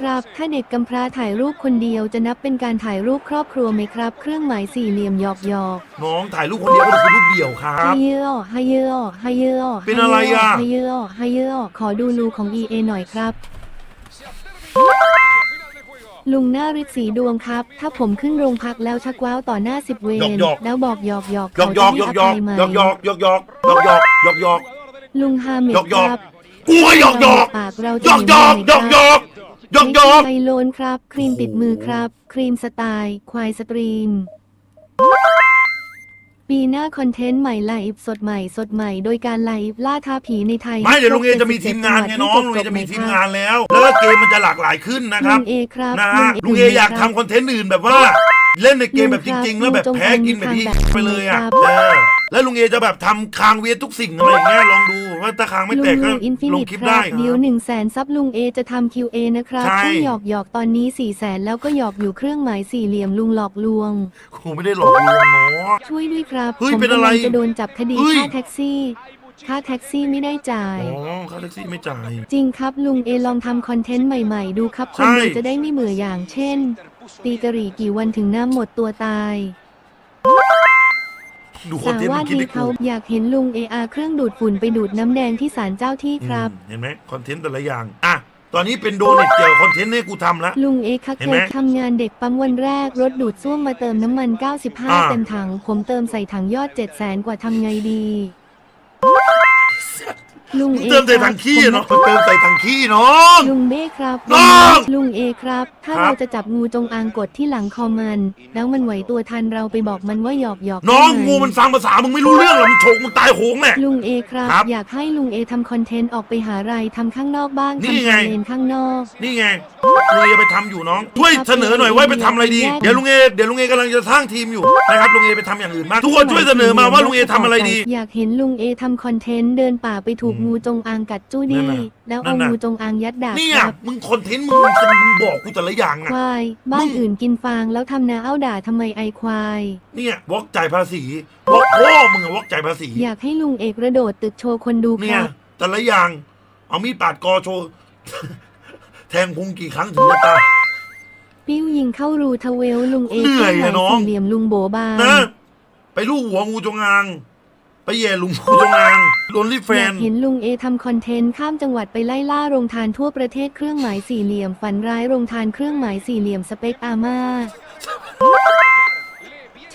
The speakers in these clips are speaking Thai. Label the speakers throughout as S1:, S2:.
S1: ครับ ถ้าเด็กกำพร้าถ่ายรูปคนเดียวจะนับเป็นการถ่ายรูปครอบครัวไหมครับ เครื่องหมายสี่เหลี่ยมหยอกหยอก
S2: น้องถ่ายรูปคนเดียวก็คือรูปเดี่ยวครั
S1: ฮา
S2: บ
S1: เยอฮาเยอฮาเยอ
S2: เป็นอะไรอะ
S1: ฮาเยอฮาเยอขอดูรูของ EA หน่อยครับ ลุงหน้าฤทธิ์สีดวงครับ ถ้าผมขึ้นโรงพักแล้วชักว้าวต่อหน้าสิบเวรแล้วบอกหยอกหยอก
S2: หยอกหยอกหยอกหยอกหยอกหยอกหยอกหยอกหยอกหยอกหยอกหยอก
S1: ลุงฮาเมด
S2: หยอกหยอก
S1: ครับ
S2: กูก็หยอกหยอก
S1: ปากเรา
S2: หยอกหยอกหยอกหยอกห ยอกหยอก
S1: ไฮโลนครับ ครีมติดมือครับ ครีมสไตล์ ควายสตรีม ปีหน้าคอนเทนต์ใหม่ไลฟ์สดใหม่สดใหม่ โดยการไลฟ์ล่าท้าผีในไทย
S2: ไม่เดี๋ยวลุงเอจะมีทีมงานไงน้องลุงเอจะมีทีมงานแล้วแล้วก็เกมมันจะหลากหลายขึ้นนะค
S1: ลุ
S2: รับ
S1: งเอครับ
S2: นะฮะลุงเออยากทำคอนเทนต์อื่นแบบว่า เล่นในเกมแบบจริง ๆ แล้วแบบแพ้กินแบบนี้ไปเลยอะเออแล้วลุงเอจะแบบทำคางเวียนทุกสิ่งอะไรอย่างเงี้ยลองดูว่าถ้าคางไม่แตกก็
S1: ลุงอินฟิ
S2: ล
S1: นิ
S2: ง
S1: ต
S2: คลิป
S1: ค
S2: ได้
S1: รับเดี๋ยวหนึ่งแสนซับลุงเอจะทำ QA นะครับ
S2: ใช่
S1: ซึ่งหยอกหยอกตอนนี้สี่แสนแล้วก็หยอกอยู่เครื่องหมายสี่เหลี่ยมลุงหลอกลวง
S2: กูไม่ได้หลอกลวงเนาะ
S1: ช่วยด้วยครับ
S2: เฮ้ย
S1: ผม
S2: เป็นอะไร
S1: กำลังจะโดนจับคดี
S2: เฮ้ย
S1: ค่าแท็กซี่ค่าแท็กซี่ไม่ได้จ่าย
S2: อ๋อ ค่าแท็กซี่ไม่จ่าย
S1: จริงครับลุงเอลองทำคอนเทนต์ใหม่ๆ ดูครับคน
S2: ใช่
S1: ดูจะได้ไม่เบื่ออย่างเช่น ตีกะหรี่กี่วันถึงน้ำหมดตัวตาย
S2: ดูคอน
S1: สา
S2: เทนต์
S1: วา
S2: มัน
S1: ด
S2: คิด
S1: ดี
S2: ได้กู
S1: เขาอยากเห็นลุงเออาเครื่องดูดฝุ่นไปดูดน้ำแดงที่ศาลเจ้าที่ครับ
S2: อืมเห็นไหมคอนเทนต์แต่ละอย่าง อะ ตอนนี้เป็นโดเน็ตเกี่ยวกับคอนเทนต์ให้กูทำละ
S1: ลุงเอคัก
S2: เห็น
S1: เค
S2: ไหม
S1: ยทำงานเด็กปั๊มวันแรก รถดูดซ่วมมาเติมน้ำมัน
S2: อ่า
S1: 95 เต็มถัง ผมเติมใส่ถังยอด 7 0 0แสนกว่าทำไงดี ลุง
S2: มึง
S1: เอ
S2: เติมใส่
S1: ครั
S2: ถั
S1: บ
S2: งขี้
S1: ผม
S2: เนาะมันเติมใส่ถังขี้น้อง
S1: ลุงเบ้ครับ
S2: น้อง
S1: ลุงเอครับ ถ้า
S2: ครับ
S1: เราจะจับงูจงอางกดที่หลังคอมัน แล้วมันไหวตัวทันเราไปบอกมันว่าหยอกหยอก
S2: น้อง
S1: ได้ไห
S2: งูมันฟังภาษามึงไม่รู้เรื่องหรอกมันโฉกมึงตายโหงแน่
S1: ลุงเอครับ
S2: ครับ
S1: อยากให้ลุงเอทำคอนเทนต์ออกไปหารายทำข้างนอกบ้าง
S2: นี่
S1: ทำ
S2: ไง
S1: คอนเทนต์ข้างนอก
S2: นี่ไงลุงเอไปทำอยู่น้อง ช่วยเสนอหน่อยว่าไปทำอะไรดี
S1: แยก
S2: เดี๋ยวลุงเอเดี๋ยวลุงเอกำลังจะสร้างทีมอยู่นะครับลุงเอไปทำอย่างอื่นบ้างทุกคนช่วยเสนอมาว่าลุงเอทำอะไรดี
S1: อยากเห็นลุงเอทำคอนเทนต์เดินป่าไปถูก
S2: อืม
S1: งูจงอางกัดจู้
S2: นั่
S1: ดี้
S2: นน่ะ
S1: แล้วเอา
S2: นั่นน่ะ
S1: งูจงอางยัดดาบ
S2: เนี่ย
S1: ครับ
S2: มึงคอนเทนต์มึงมึงมึงบอกกูแต่ละอย่าง
S1: ค
S2: อะ
S1: วาย บ้า
S2: มึ
S1: น
S2: ง
S1: อื่นกินฟางแล้วทำนาเอ้าด่าทำไมไอควาย
S2: เนี่ยวอกจ่ายภาษีวอกพ่อมึงอะวอกจ่ายภาษี
S1: อยากให้ลุงเอกกระโดดตึกโชว์คนดูค
S2: เนี่ย
S1: รับ
S2: แต่ละอย่าง เอามีดปาดคอโชว์ แทงพุงกี่ครั้งถึงจะตาย
S1: ปิ้วยิงเข้ารูทเวลลุงเอก
S2: เหนื่อย
S1: ครื่
S2: อะ
S1: หมาย
S2: น้อง
S1: สี่เหลี่ยมลุงโบบาน
S2: นะ ไปลูกหัวงูจงอางไป แย่ลุงงูจงอางโดนรีบแฟ
S1: อยาน กเห็นลุงเอทำคอนเทนต์ข้ามจังหวัดไปไล่ล่าโรงทานทั่วประเทศเครื่องหมายสี่เหลี่ยมฝันร้ายโรงทานเครื่องหมายสี่เหลี่ยมสเปคอาม่า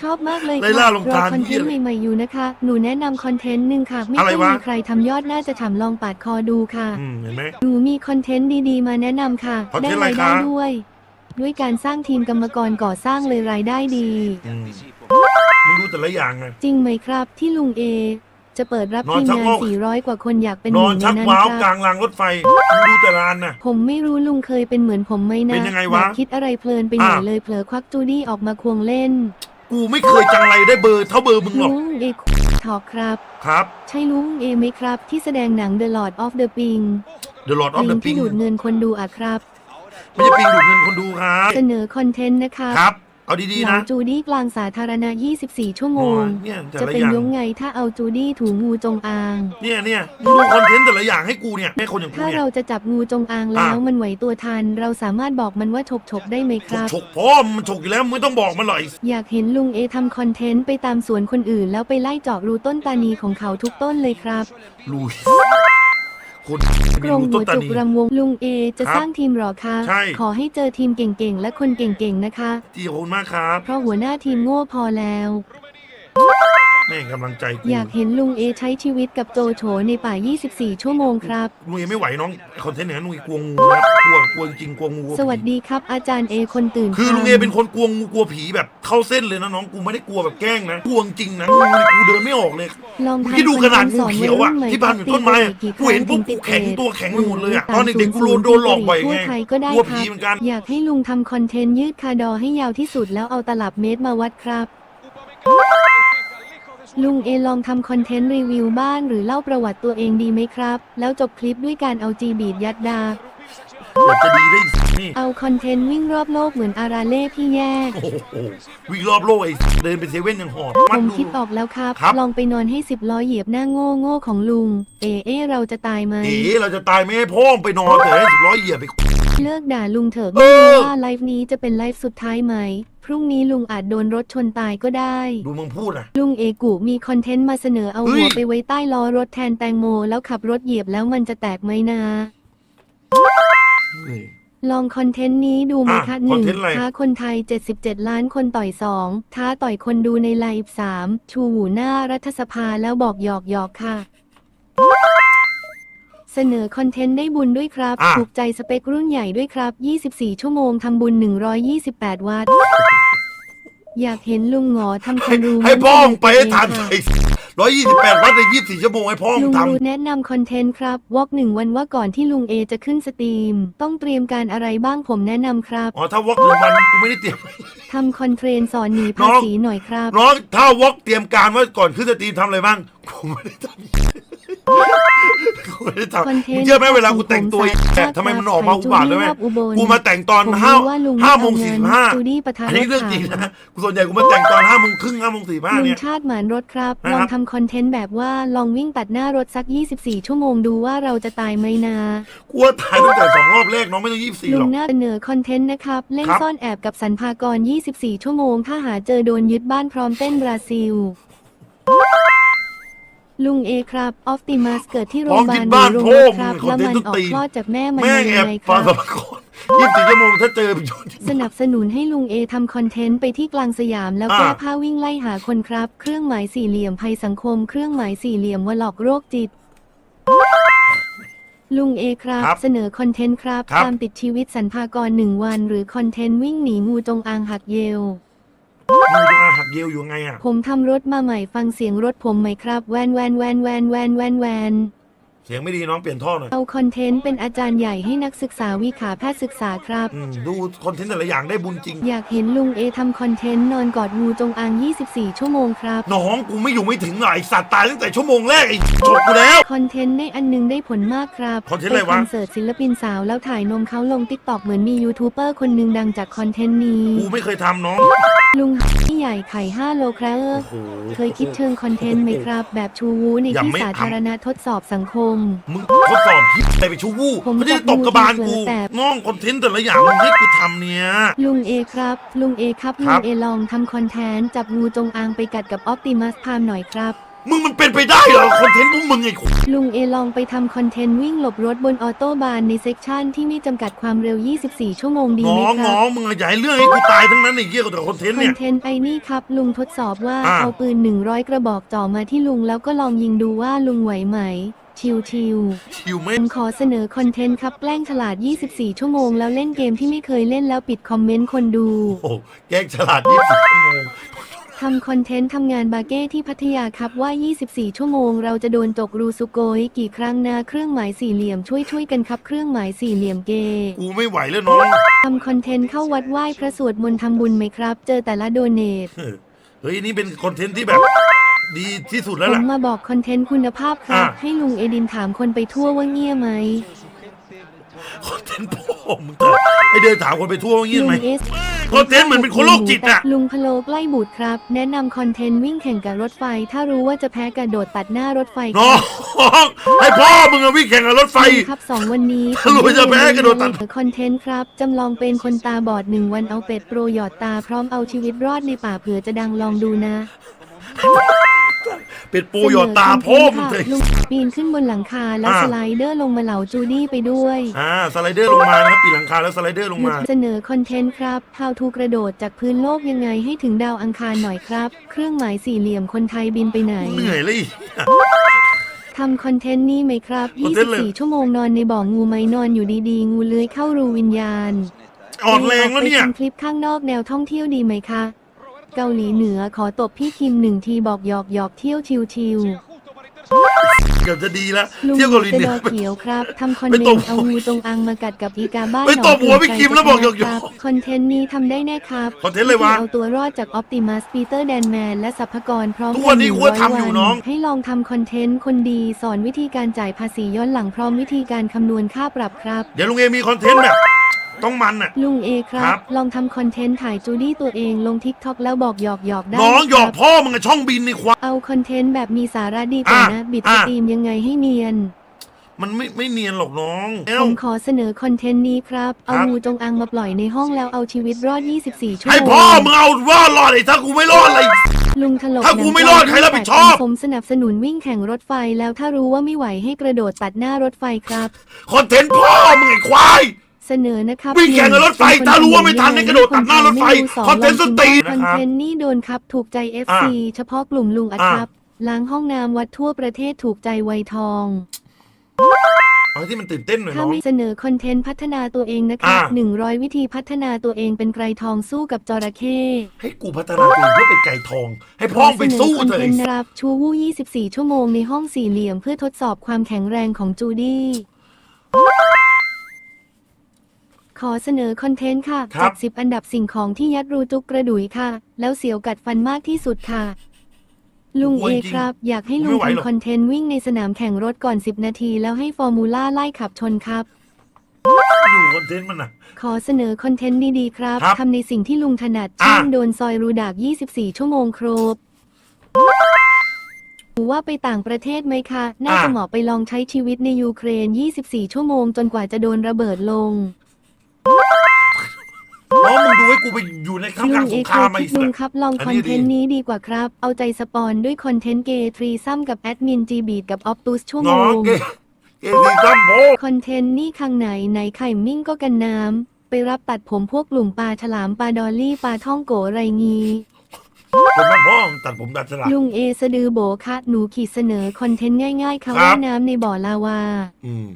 S1: ชอบมากเลย
S2: ไล่ล่าโรง
S1: รอ
S2: ทาน
S1: คอนเท
S2: เหี้ย
S1: นต์
S2: อะไร
S1: ใหม่ๆอยู่นะคะ หนูแนะนำคอนเทนต์หนึ่งค่ะ ไม่
S2: อะไร
S1: ค่อยวะ มีใครทำยอดน่าจะฉ่ำลองปาดคอดูค่ะ
S2: อืมเห็นไหม
S1: หนูมีคอนเทนต์ดีๆ มาแนะนำค่ะ
S2: คอนเท
S1: ได้
S2: นต์อะไร
S1: รายได้
S2: คะ
S1: ด้วย ด้วยการสร้างทีมกรรมกรก่อสร้างเลยรายได้ดี
S2: อืม มึงดูแต่ละอย่างไง
S1: จริงไหมครับที่ลุงเอ จะเปิดรับ
S2: นอน
S1: ทีม
S2: ชัก
S1: งาน
S2: ว่าว
S1: 400 กว่าคนอยากเป็น
S2: น
S1: ห
S2: อ
S1: นึ่
S2: น
S1: งใน
S2: ชัก
S1: นั้น
S2: ว้าว
S1: ค
S2: ก
S1: รั
S2: ลา
S1: บ
S2: งรางรถไฟมึงดูแต่ละอันน่ะ
S1: ผมไม่รู้ลุงเคยเป็นเหมือนผมไหมนะ
S2: เป็นยังไงวะ
S1: แบบคิดอะไรเพลินไปหน่อย
S2: อะ
S1: เลยเผลอควักจูดี้ออกมาควงเล่น
S2: กูไม่เคยจังไรได้เบอร์เท่าเบอร์มึงหรอก
S1: ลุงเอถอกครับ
S2: ครับ
S1: ใช่ลุงเอไหมครับ ที่แสดงหนัง The Lord of the Ping
S2: The Lord of
S1: ลิ
S2: the
S1: งที่
S2: Pink
S1: ดูดเงินคนดูอะครับ
S2: ไม่ใช่ปิงดูดเงินคนดูครับ
S1: เสนอคอนเทนต์นะครับ
S2: ครับ เอาดี
S1: ห
S2: ๆ
S1: นั
S2: นะ
S1: งจูดี้กลางสาธารณะ 24 ชั่วโมง
S2: โอ้ยเนี่ยแต่
S1: จะ
S2: ละ
S1: เป็น
S2: อย่าง
S1: ยงไงถ้าเอาจูดี้ถูงูจงอาง
S2: เนี่ยเนี่ยมึงดูคอนเทนต์แต่ละอย่างให้กูเนี่ยให้คนอย่างกู
S1: ถ้า
S2: เนี่ย
S1: เราจะจับงูจงอางแล้ว
S2: อะ
S1: มันไหวตัวทัน เราสามารถบอกมันว่าฉกฉกๆได้ไหมค
S2: ฉก
S1: รับ
S2: ฉกพ่อมันฉกอยู่แล้วมึงไม่ต้องบอกมันหรอกไอ้
S1: อยากเห็นลุงเอทำคอนเทนต์ไปตามสวนคนอื่น แล้วไปไล่เจาะรูต้นตานีของเขาทุกต้นเลยครับ
S2: ลุย คน
S1: ก
S2: มี
S1: รง
S2: รู้
S1: หั
S2: ต้
S1: วน
S2: ตา
S1: จุก
S2: นี
S1: รำวงลุงเอจะ
S2: ครับ
S1: สร้างทีมหรอคะ
S2: ใช่
S1: ขอให้เจอทีมเก่งๆ และคนเก่งๆนะคะ
S2: ที่ขอบคุณมากครับ
S1: เพราะหัวหน้าทีมโง่พอแล้ว
S2: แม่งกำลังใจกู
S1: อยากเห็นลุงเอใช้ชีวิตกับโจโฉในป่า 24 ชั่วโมงครับ
S2: ลุยไม่ไหวน้องคอนเทนต์อย่างนั้นลุยกลัวงูนะกลัวกลัวจริงๆกลัวงูกลัผี
S1: สวัสดีครับ อาจารย์เอคนตื่น
S2: คือลุง
S1: ทำ
S2: เอเป็นคนกลัวงูกลัวผีแบบเข้าเส้นเลยนะน้องกูไม่ได้กลัวแบบแกล้งนะกลัวจริงนะงูนี่กูเดินไม่ออกเลย
S1: ลอง
S2: เมื่อ
S1: ทำ
S2: กี้ดูขนาด
S1: ค
S2: งู
S1: อ
S2: เขียวอะ
S1: วัรุ่ใหม่
S2: ที่บ้านอยู่ต้นไม้อะกูเห็นปุ๊บกูแข็งตัวแข็งไปหมดเลยอะตอนเด็กๆกูโดนโดนหลอกบ่อยไง
S1: ทั่วไทยก็ได้
S2: กลัว
S1: ค
S2: ผี
S1: รับ
S2: เหมือนกัน
S1: อยากให้ลุงทำคอนเทนต์ยืดคาดอให้ยาวที่สุดแล้วเอาตลับเมตรมาวัดครับ ลุงเอลองทำคอนเทนต์รีวิวบ้านหรือเล่าประวัติตัวเองดีไหมครับ แล้วจบคลิปด้วยการเอาจีบีดยัดดา
S2: อยากจะดีได้อีกนี่
S1: เอาคอนเทนต์วิ่งรอบโลกเหมือนอาราเล่พี่แยก
S2: โอ้โหวิ่งรอบโลกไอ้เดินเป็นเซเว่นยังหอบ
S1: ผ
S2: มัด
S1: ม
S2: ดู
S1: คิดออกแล้วครับ
S2: ครับ
S1: ลองไปนอนให้สิบล้อเหยียบหน้าโง่โง่ของลุง เอเอเราจะตายไหม
S2: เอ๋เราจะตายไหมให้พ่อไปนอนแต่ให้สิบร้อยเหยียบไป
S1: เลิกด่าลุงเถอะ
S2: เอ
S1: ไม่
S2: อ
S1: รู้ว่าไลฟ์นี้จะเป็นไลฟ์สุดท้ายไหม พรุ่งนี้ลุงอาจโดนรถชนตายก็ได้
S2: ดูมึงพูดอะ
S1: ลุงเอกุมีคอนเทนต์มาเสนอเอา
S2: เฮ้ย
S1: หัวไปไว้ใต้ล้อรถแทนแตงโม แล้วขับรถเหยียบแล้วมันจะแตกไหมนะลองคอนเทนต์นี้ดูไหม
S2: อะ
S1: คะห
S2: คอน
S1: นึ่ง
S2: เทนต์อะไร
S1: ท้าคนไทย 77 ล้านคนต่อยสองท้าต่อยคนดูในไลฟ์สามชูหูหน้ารัฐสภาแล้วบอกหยอกหยอกค่ะ เสนอคอนเทนต์ได้บุญด้วยครับ
S2: อะ
S1: ถูกใจสเปครุ่นใหญ่ด้วยครับ 24 ชั่วโมงทำบุญ 128 วัตต์อยากเห็นลุงหงอทำคนรู้
S2: ให้พ่อมึงไปให้
S1: เอง
S2: ทัน
S1: ค่ะ
S2: ไอ้ร้อยยี่สิบแปดวัดในยี่สิบสี่ชั่วโมงให้พ่อมึ
S1: ลุ
S2: ง
S1: ง
S2: ท
S1: รูแนะนำคอนเทนต์ครับวอกหนึ่งวันว่าก่อนที่ลุงเอจะขึ้นสตรีม ต้องเตรียมการอะไรบ้างผมแนะนำครับำ
S2: อ๋อถ้าวอกหนึ่งวันกูไม่ได้เตรียม
S1: ทำคอนเทรนสอนหนีภาษีหน่อยครับ
S2: น้องถ้าวอกเตรียมการว่าก่อนขึ้นสตรีมทำอะไรบ้างกูไม่ได้ทำ กูไม่ได้ทำ
S1: คอนเทน
S2: มึง
S1: ต์
S2: เชื่อไหมเวลากูแต่งตัว
S1: ของผม
S2: แบ
S1: สา
S2: บทำไมมันออกมา
S1: ขาย
S2: อุบาทด้วยไหม
S1: จูดี้รอบอุบล
S2: กูมาแต่งตอน
S1: ผม
S2: ห้า
S1: รู้ว่าลุง
S2: ห้าโมง
S1: เอา
S2: สี่
S1: เงิ
S2: สิ
S1: น
S2: บห้า
S1: จูดี้ประธาน
S2: อันนี้เรื่องจริง
S1: รถถั
S2: นะกูส่วนใหญ่กูมาแต่งตอนห้าโมงครึ่งห้าโมงสี่ห้า
S1: ลุง
S2: เนี่ย
S1: ชาติหมานรถครับ
S2: นะครับ
S1: ลองทำคอนเทนต์แบบว่าลองวิ่งตัดหน้ารถสัก 24 ชั่วโมงดูว่าเราจะตายไหมนะ
S2: กูว่าตายตั้งแต่สองรอบแรกน้องไม่ต้องยี่สิบสี่
S1: ลุ
S2: หรงอก
S1: หน้าเสนอคอนเทนต์นะครับเล่น
S2: ครับ
S1: ซ่อนแอบกับสันพากร 24 ชั่วโมงถ้าหาเจอโดนยึดบ้านพร้อมเต้นบราซิล ลุงเอครับ ออฟติมัสเกิดที่โรงพยาบาล
S2: บ้าน
S1: โรง
S2: พ่อ
S1: พยา
S2: มึ
S1: ครับ
S2: งคอน
S1: แล้ว
S2: เทน
S1: มัน
S2: ต์
S1: ออก
S2: ตีน
S1: คลอดจากแม่มัน
S2: แม่ง
S1: มา
S2: แอ
S1: ยั
S2: บ
S1: งไงค
S2: ฟั
S1: รั
S2: ง
S1: บ
S2: สมกรยี่สิบสี่ชั่วโมงถ้าเจอไปโยน
S1: สนับสนุนให้ลุงเอทำคอนเทนต์ไปที่กลางสยามแล้ว
S2: อ่า
S1: แก้ผ้าวิ่งไล่หาคนครับ เครื่องหมายสี่เหลี่ยมภัยสังคม เครื่องหมายสี่เหลี่ยมวลอกโรคจิต ลุงเอครับ
S2: ครับ
S1: เสนอคอนเทนต์ครับ
S2: ครับ
S1: ตามติดชีวิตสันพากรหนึ่งวัน หรือคอนเทนต์วิ่งหนีงูจงอางหักเยล
S2: มึงต้องอาหักเยลอยู่ไงอะ
S1: ผมทำรถมาใหม่ฟังเสียงรถผมไหมครับ แวนแวนแวนแวนแวนแวนแวน
S2: เสียงไม่ดีน้องเปลี่ยนท่อหน่อย
S1: เอาคอนเทนต์เป็นอาจารย์ใหญ่ให้นักศึกษาวิขาแพทย์ศึกษาครับ
S2: อืมดูคอนเทนต์แต่ละอย่างได้บุญจริง
S1: อยากเห็นลุงเอทำคอนเทนต์นอนกอดงูจงอาง 24 ชั่วโมงครับ
S2: น้องกูไม่อยู่ไม่ถึงหน่อยสัตว์ตายตั้งแต่ชั่วโมงแรกไอ้จบกูแล้ว
S1: คอนเทนต์ได้อันหนึงได้ผลมากครับ
S2: คอนเทนต์อะไรวะ
S1: ปคอนเสิร์ตศิลปินสาวแล้วถ่ายนมเขาลงติ๊กตอกเหมือนมียูทูบเบอร์คนหนึ่งดังจากคอนเทนต์นี้
S2: กูไม่เคยทำน้อง
S1: ลุงที่ใหญ่ไข่5โลครับ
S2: โอ้โห
S1: เคยคิดเชิงคอนเทนต์ไหมครับ แบบชูวูใน
S2: ยัง
S1: ที่
S2: ไม่
S1: สาธารณะทดสอบสังคม
S2: มึงทดสอบคิดอะไรไปชูวู้
S1: ผม
S2: ไม่ได้
S1: จับ
S2: ตบกระบาล
S1: มือ
S2: กู
S1: ที่เผลอแตะ
S2: น้องคอนเทนต์แต่ละอย่างมึงให้กูทำเนี่ย
S1: ลุงเอครับ ลุงเอครับ
S2: ค
S1: ลุ
S2: รั
S1: ง
S2: บ
S1: เอลองทำคอนเทนต์จับงูจงอางไปกัดกับออปติมัสพามหน่อยครับ
S2: มึงมันเป็นไปได้เหรอคอนเทนต์พวกมึงไอ้
S1: ลุงเอลองไปทำคอนเทนต์วิ่งหลบรถบนออโต้บานในเซกชันที่ไม่จำกัดความเร็ว 24 ชั่วโมงดีไหม
S2: น้อง
S1: ค
S2: น้
S1: รั
S2: อบ งมึงอะอย่าให้เรื่องให้กูตายทั้งนั้นไอ้เหี้ยกับแต่คอนเทนต์
S1: คอ
S2: เนี่
S1: น
S2: ย
S1: เทนต์ไอ้นี่ครับ ลุงทดสอบว่า
S2: อ่า
S1: เอาปืน 100 กระบอกจ่อมาที่ลุงแล้วก็ลองยิงดูว่าลุงไหวไหม ชิวชิว
S2: ชิวไหม
S1: ผมขอเสนอคอนเทนต์ครับแกล้งฉลาด 24 ชั่วโมง แล้วเล่นเกมที่ไม่เคยเล่นแล้วปิดคอมเมนต์คนดู
S2: โอ้โหแกล้งฉลาดยี่สิบชั่วโมง
S1: ทำคอนเทนต์ทำงานบาเก้ที่พัทยาครับว่า 24 ชั่วโมง เราจะโดนตกรูสุโกยกี่ครั้งนะเครื่องหมายสี่เหลี่ยมช่วยช่วยกันครับเครื่องหมายสี่เหลี่ยมเก
S2: กูไม่ไหวแล้วน้อง
S1: ทำคอนเทนต์เข้าวัดไหว้พระสวดมนต์ทำบุญไหมครับ เจอแต่ละโดเนท
S2: เฮ้ยนี่เป็นคอนเทนต์ที่แบบ ดีที่สุดแล้ว
S1: ผม
S2: ล่ะ
S1: มาบอกคอนเทนต์คุณภาพครับ
S2: อะ
S1: ให้ลุงเอดินถามคนไปทั่วว่าเงียไหม
S2: คอนเทนต์พ่อมึงเถอะไอเดินถามคนไปทั่วว่าเงี้ย
S1: ลุ
S2: ไหม
S1: งเอส
S2: คอนเทนต์เหมือนเป็นคนโรคจิตอะ
S1: ลุงพะโลใกล้บูดครับ แนะนำคอนเทนต์วิ่งแข่งกับรถไฟ ถ้ารู้ว่าจะแพ้กระโดดตัดหน้ารถไฟค
S2: น้อ
S1: รับ
S2: งให้พ่อมึงอะวิ่งแข่งกับรถไฟ
S1: ลุงครับสองวันนี้
S2: ถ้ารู้ว่าจะแพ้กระโดดตัด
S1: คอนเทนต์ครับ จำลองเป็นคนตาบอดหนึ่งวันเอาเป็ดโปรหยอดตาพร้อมเอาชีวิตรอดในป่าเผื่อจะดังลองดูนะ
S2: เป็นปูหยอดตาพ่อมึง
S1: เส
S2: เล
S1: น
S2: ย
S1: อคอนเทนต์ค่ะลุงปีนขึ้นบนหลังคาแล้ว
S2: อะ
S1: สไลเดอร์ลงมาเหลาจูดี้ไปด้วย
S2: อ่าสไลเดอร์ลงมานะครับปีนหลังคาแล้วสไลเดอร์ลงมา
S1: เสนอคอนเทนต์ครับ How to กระโดดจากพื้นโลกยังไงให้ถึงดาวอังคารหน่อยครับ เครื่องหมายสี่เหลี่ยมคนไทยบินไปไหน
S2: เหนื่อยเลย
S1: ทำคอนเทนต์นี้ไหมครับ
S2: คอนเทนต์เลย
S1: 24 ชั่วโมงนอนในบ่องูไหมนอนอยู่ดีๆ งูเลื้อยเข้ารูวิญญาณ
S2: อ่อนแรงแล้วเนี่ย
S1: ไปทำคลิปข้างนอกแนวท่องเที่ยวดีไหมคะ เกาหลีเหนือขอตบพี่คิมหนึ่งทีบอกหยอกหยอกเที่ยวชิวชิว
S2: เกือบจะดีแล้ว
S1: ลุง
S2: เที่ยวเกาหลีเหนื
S1: จะ
S2: อ
S1: ดอเขียวครับทำคอน
S2: ไป
S1: เท
S2: ต
S1: น
S2: บ
S1: ต์เอางูจงอางมากัดกับอีกาบ้าน
S2: ไปตบหัวพี่
S1: ไคิ
S2: มแล้วบอกหยอกๆ
S1: ครับคอนเทนต์นี้ทำได้แน่ครับ
S2: คอนเทนต์อะไรวะ
S1: เอาตัวรอดจากออปติมัสปีเตอร์แดนแมนและสัพพกรพร้อม
S2: ทุกวันนี้
S1: กั
S2: กูก็ทำอยู่
S1: 100
S2: น้อง
S1: ให้ลองทำคอนเทนต์คนดีสอนวิธีการจ่ายภาษีย้อนหลังพร้อมวิธีการคำนวณค่าปรับครับ
S2: เดี๋ยวลุงเอมีคอนเทนต์แบบ ต้องมันอะ
S1: ลุงเอครั
S2: ครับ บ
S1: ลองทำคอนเทนต์ถ่ายจูดี้ตัวเองลงทิกท็อกแล้วบอกหยอกหยอกได้
S2: น้องหยอก
S1: ครับ
S2: พ่อมึงอะช่องบินในควาย
S1: เอาคอนเทนต์แบบมีสาระดีกว่า
S2: อะ
S1: นะบิดส
S2: อะ
S1: ตรีมยังไงให้เนียน
S2: มันไม่ไม่เนียนหรอกน้องเอ้า
S1: ผมขอเสนอคอนเทนต์นี้ครับ เอา
S2: ครับ
S1: งูจงอางมาปล่อยในห้องแล้วเอาชีวิตรอด 24 ชั่ว
S2: ให้
S1: โมง
S2: พ่อมึงเอาว่ารอดไอ้ถ้ากูไม่รอดอะไร
S1: ลุงถลก
S2: ถ้ากู
S1: หนัง
S2: ไม่รอดใครรับผิดชอบ
S1: ผมสนับสนุนวิ่งแข่งรถไฟแล้วถ้ารู้ว่าไม่ไหวให้กระโดดตัดหน้ารถไฟครับ
S2: คอนเทนต์พ่อมึงไอ้ควาย
S1: เสนอนะครับ
S2: วิ่งแข่งกับรถไฟ
S1: เป็นคน
S2: ถ้ารู้ว่าไม่ทัน
S1: ดี
S2: ให้กระโดดตัดหน้ารถไฟ
S1: ไม่รู้ส
S2: คอนเทนต์
S1: ลง
S2: สตรี
S1: ค
S2: นะ
S1: อน
S2: ครับ
S1: เทนต์นี่โดนครับถูกใจ FC เฉพาะกลุ่มลุงอัด
S2: อะ
S1: ครับล้างห้องน้ำวัดทั่วประเทศถูกใจไวยทอง
S2: เอาที่มันตื่นเต้นหน่อย
S1: ถ้า
S2: น้อง
S1: ไม่เสนอคอนเทนต์พัฒนาตัวเองนะครับ
S2: อะ
S1: หนึ่งร้อยวิธีพัฒนาตัวเองเป็นไกรทองสู้กับจระเข้
S2: ให้กูพัฒนาตัวเองเพื่อเป็นไก่ทอง ให้พ่อไปสู้
S1: ขอ
S2: เถ
S1: เสนอคอน
S2: อะ
S1: เทนต์นะครับชูวู่24ชั่วโมงในห้องสี่เหลี่ยมเพื่อทดสอบความแข็งแรงของจูดี้ ขอเสนอคอนเทนต์ค่ะ
S2: ครั
S1: จั
S2: บ
S1: ดสิบอันดับสิ่งของที่ยัดรูจุกกระดุยค่ะ แล้วเสียวกัดฟันมากที่สุดค่ะ ลุง
S2: โอ้
S1: เอย
S2: จริง
S1: ครับ อยากให้ลุ
S2: ไม่
S1: ง
S2: ไหวหรอก
S1: ทำคอนเทนต์วิ่งในสนามแข่งรถก่อน 10 นาที แล้วให้ฟอร์มูล่าไล่ขับชนครับ
S2: ดูคอนเทนต์มันอะ
S1: ขอเสนอคอนเทนต์ดี ๆ ครับ
S2: ครับ
S1: ทำในสิ่งที่ลุงถนัด
S2: อะ
S1: เช่นโดนซอยรูดาก 24 ชั่วโมงครบหรือว่าไปต่างประเทศไหมคะ น่าจะเหมาะไปลองใช้ชีวิตในยูเครน 24 ชั่วโมงจนกว่าจะโดนระเบิดลง
S2: น้องมึงดูให้กูไปอยู่ในท่ามก
S1: ลุ
S2: ลาง
S1: ง
S2: ส
S1: เองเค
S2: คราม
S1: ย
S2: มา
S1: คิ
S2: อี
S1: ด
S2: ก
S1: ลุ
S2: สั
S1: ง
S2: ก
S1: ครับลอง
S2: อัน
S1: ค
S2: นี้
S1: อนเทนต์นี้ดีกว่าครับ เอาใจสปอนด้วยคอนเทนต์เกย์ทรีซัมกับแอดมินจีบีดกับออฟตุสชั่วโม
S2: น้อง
S1: ง
S2: เกเกดีซัมโพ
S1: คอนเทนต์นี่ข้างไหนไหนไข่มิ่งก็กันน้ำไปรับตัดผมพวกกลุ่มปลาฉลามปลาดอลลี่ปลาท่องโกไรงี้
S2: ผมมาพ่อตัดผมตัดสลับ
S1: ลุงเอสะดือโบคะหนูขีดเสนอคอนเทนต์ง่ายๆค่ะ
S2: ครับ
S1: ว่ายน้ำในบ่อลาวา
S2: อืม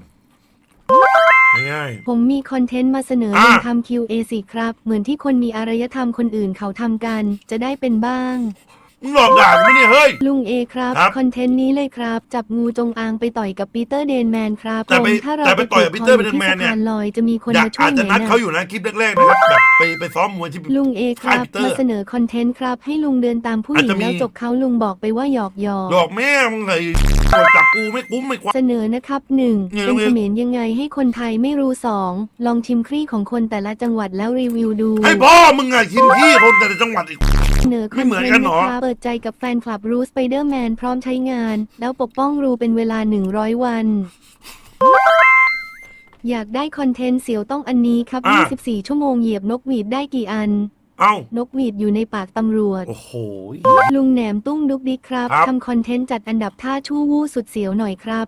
S2: ง่าย
S1: ผมมีคอนเทนต์มาเสนอ
S2: อะ
S1: ลุงทำ QA สิครับ เหมือนที่คนมีอารยธรรมคนอื่นเขาทำกัน จะได้เป็นบ้าง
S2: ๆ มึงหลอกด่ากูไหมเนี่ยเฮ้ย
S1: ลุงเอครับ
S2: ครับ
S1: คอนเทนต์นี้เลยครับ จับงูจงอางไปต่อยกับปีเตอร์เดนแมนครับ
S2: แต่ไป
S1: ผมถ้าเรา
S2: แต่ไปต่อยกับ
S1: ผู
S2: ปีเตอร์
S1: ค
S2: เดนแมนเนี่ย
S1: ที่สะพาลอยจะมีคน
S2: อยาก
S1: มาช่ว
S2: อายจ
S1: ไห
S2: จะ
S1: ม
S2: นัด
S1: นะ
S2: เขาอยู่นะคลิปแรกๆนะครับแบบไปไปซ้อมมวยที่
S1: ลุงเอครับ
S2: ค่ายปีเตอร์
S1: มาเสนอคอนเทนต์ครับ ให้ลุงเดินตามผู้หญิ
S2: อาจ
S1: ง
S2: จะมี
S1: แล้วจบเขาลุงบอกไปว่าหยอกหยอก
S2: หลอกแม่มึงไงตรวจจับกูไม่คุ้มไม่ควา
S1: เสนอนะครับหนึ่ง
S2: เนี่ย
S1: เป็น
S2: ลุงเอ
S1: เขมรยังไงให้คนไทยไม่รู้สองลองชิมครี่ของคนแต่ละจังหวัดแล้วรีวิวดู
S2: ให้พ่อมึงอะชิมที่คนแต่ละจังหวัดอีก
S1: เสนอค
S2: ไม่
S1: อน
S2: เหมือน
S1: เทน
S2: กัน
S1: ต์
S2: เหร
S1: นะ
S2: อ
S1: คะเปิดใจกับแฟนคลับรูสไปเดอร์แมนพร้อมใช้งาน แล้วปกป้องรูเป็นเวลา 100 วัน อยากได้คอนเทนต์เสียวต้องอันนี้ครับ
S2: อะ
S1: 24 ชั่วโมงเหยียบนกหวีดได้กี่อัน
S2: เอ้า น
S1: กหวีดอยู่ในปากตำรวจ
S2: โอ้โห
S1: ลุงแหนมตุ้งดุกดิกครับ
S2: ครับ
S1: ทำคอนเทนต์จัดอันดับท่าชู่วู้สุดเสียวหน่อยครับ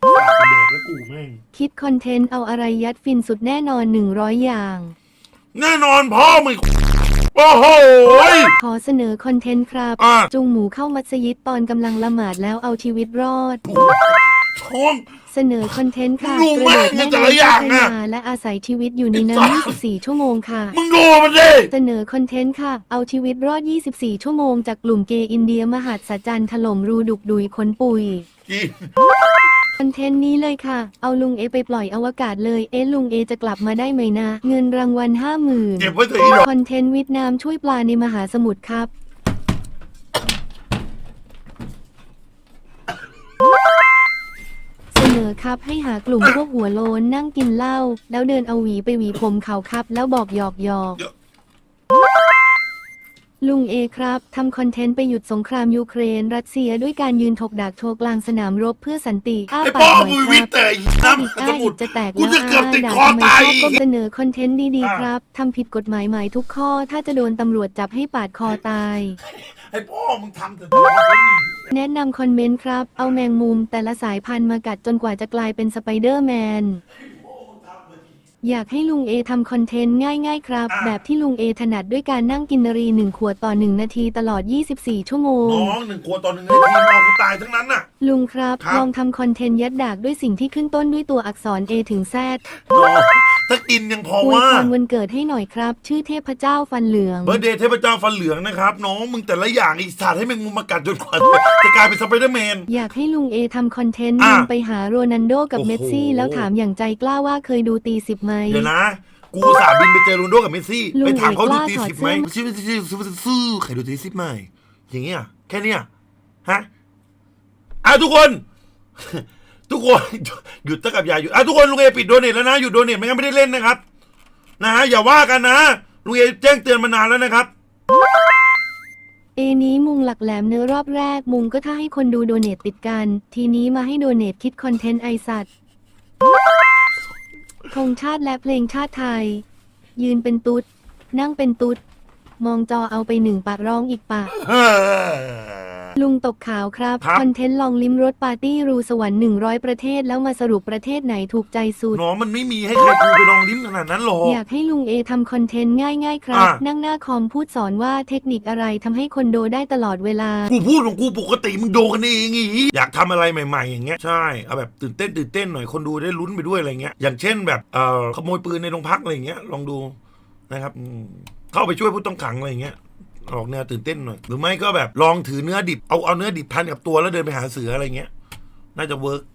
S2: เป็นเด็กแล้วกูแม่ง
S1: คิดคอนเทนต์เอาอะไรยัดฟินสุดแน่นอน 100 อย่าง
S2: แน่นอนพ่อมึง โอ้โหย
S1: ขอเสนอคอนเทนต์ครับ
S2: อะ
S1: จุงหมูเข้ามัสยิดตอนกำลังละหมาดแล้วเอาชีวิตรอด
S2: ท้อง
S1: เสนอคอนเทนต์ค่ะ
S2: ลุง
S1: กระโดด
S2: แม่ง
S1: แม่
S2: แต่ละอย่าง
S1: น้ำ
S2: อะ
S1: พัฒนาและอาศัยชีวิตอยู่ในน้ำ24 ชั่วโมงค่ะ
S2: มึงดูมันดิ
S1: เสนอคอนเทนต์ค่ะ เอาชีวิตรอด 24 ชั่วโมงจากกลุ่มเกย์อินเดียมหัศจรรย์ถล่มรูดุกดุยขนปุย
S2: กิน
S1: คอนเทนต์นี้เลยค่ะ เอาลุงเอไปปล่อยอวกาศเลย เอ๊ะลุงเอจะกลับมาได้ไหมนะ เงินรางวัลห้าหมื่น
S2: เก็บไว้เถอะอีดอก
S1: คอนเทนต์วิดน้ำช่วยปลาในมหาสมุทรครับ เสนอครับให้หากลุ่มพวกหัวโลนนั่งกินเหล้าแล้วเดินเอาหวีไปหวีผมเขาครับ แล้วบอกหยอกหยอก ลุงเอครับ ทำคอนเทนต์ไปหยุดสงครามยูเครน รัสเซียด้วยการยืนถกดักโชว์กลางสนามรบเพื่อสันติอ้า
S2: ไอ้
S1: ปา
S2: พ่อก
S1: หน่
S2: มึ
S1: อย
S2: ง
S1: ค
S2: วิ
S1: รั
S2: ท
S1: บ
S2: ย์แต่
S1: ถ้า
S2: น้ำ
S1: อีก
S2: ส
S1: ได้
S2: มุด
S1: จะแตก
S2: กูจะเกือบติด
S1: ด่า
S2: คอ
S1: ทำไม
S2: ตาย
S1: ชอบก็เสนอคอนเทนต์ดี
S2: อะ
S1: ๆครับ ทำผิดกฎหมายหมายทุกข้อ ถ้าจะโดนตำรวจจับให้ปาดคอตาย
S2: ไอ้พ่อมึงทำแต่ตัวไม่มี
S1: แนะนำคอมเมนต์ครับ เอาแมงมุมแต่ละสายพันธุ์มากัดจนกว่าจะกลายเป็นสไปเดอร์แมน อยากให้ลุงเอทำคอนเทนต์ง่ายๆครับ
S2: อะ
S1: แบบที่ลุงเอถนัดด้วยการนั่งกินนารีหนึ่งขวดต่อหนึ่งนาทีตลอด 24 ชั่วโมง
S2: น้องหนึ่งขวดต่อหนึ่งนาทีมึงเอากูตายทั้งนั้นน่ะ
S1: ลุงครับ
S2: ครับ
S1: ลองทำคอนเทนต์ยัดดากด้วยสิ่งที่ขึ้นต้นด้วยตัวอักษร A ถึง Z
S2: น้อง ถ้ากินยังพอ
S1: อวย
S2: ว่า
S1: พรวันเกิดให้หน่อยครับ ชื่อเทพเจ้าฟันเหลือง
S2: เบอร์เดย์เทพเจ้าฟันเหลืองนะครับ น้องมึงแต่ละอย่างอีสัตว์ให้แมงมุมมากัดจนกว่าจะกลายเป็นสไปเดอร์แมน
S1: อยากให้ลุงเอทำคอนเทนต์
S2: อะ
S1: ลุงไปหาโรนันโดกับ
S2: โอ้โห
S1: เมสซี่ แล้วถามอย่างใจกล้าว่าเคยดูตีสิบไหม
S2: เดี๋ยวนะ กูอุตสาห์บินไปเจอโรนลโดกับเมสซี่
S1: ลุง
S2: ไปถามเขาดู
S1: เอก
S2: ตี
S1: ล้า
S2: สิบไหม
S1: ถอดเสื้
S2: ซื้
S1: อ
S2: อซื้อซื้อซื้อใครดูตีสิบไหมอย่างเงี้ยแค่เนี้ยฮะอะทุกคน ทุกคนหยุดตะกับยาหยุดอะทุกคนลุงเอปิดโดเนทแล้วนะหยุดโดเนทไม่งั้นไม่ได้เล่นนะครับ นะฮะอย่าว่ากันนะลุงเอแจ้งเตือนมานานแล้วนะครับ
S1: เอนี้มุงหลักแหลมเนื้อรอบแรกมุงก็ถ้าให้คนดูโดเนตติดกัน ทีนี้มาให้โดเนตคิดคอนเทนต์ไอสัตว์ธงชาติและเพลงชาติไทย ยืนเป็นตุ๊ด นั่งเป็นตุ๊ด มองจอเอาไปหนึ่งปากร้องอีกปาก
S2: เฮ้อ
S1: ลุงตกขาวครับ
S2: ครับ
S1: คอนเทนต์ลองลิ้มรสปาร์ตี้รูสวรรค์100 ประเทศแล้วมาสรุปประเทศไหนถูกใจสุด
S2: น้องมันไม่มีให้ใครกูไปลองลิ้มขนาดนั้นหรอก
S1: อยากให้ลุงเอทำคอนเทนต์ง่ายๆครับ
S2: อะ
S1: นั่งหน้าคอมพูดสอนว่าเทคนิคอะไรทำให้คนโดได้ตลอดเวลา
S2: กูพูดของกูปกติมึงโดนกันเองอีอยากทำอะไรใหม่ๆ อย่างเงี้ยใช่เอาแบบตื่นเต้นตื่นเต้นหน่อยคนดูได้ลุ้นไปด้วยอะไรเงี้ยอย่างเช่นแบบเอ่อขโมยปืนในโรงพักอะไรเงี้ยลองดูนะครับอืมเข้าไปช่วยผู้ต้องขังอะไรเงี้ย ออกแนวตื่นเต้นหน่อย หรือไม่ก็แบบลองถือเนื้อดิบ เอาเอาเนื้อดิบพันกับตัวแล้วเดินไปหาเสืออะไรเงี้ย น่าจะเวิร์ก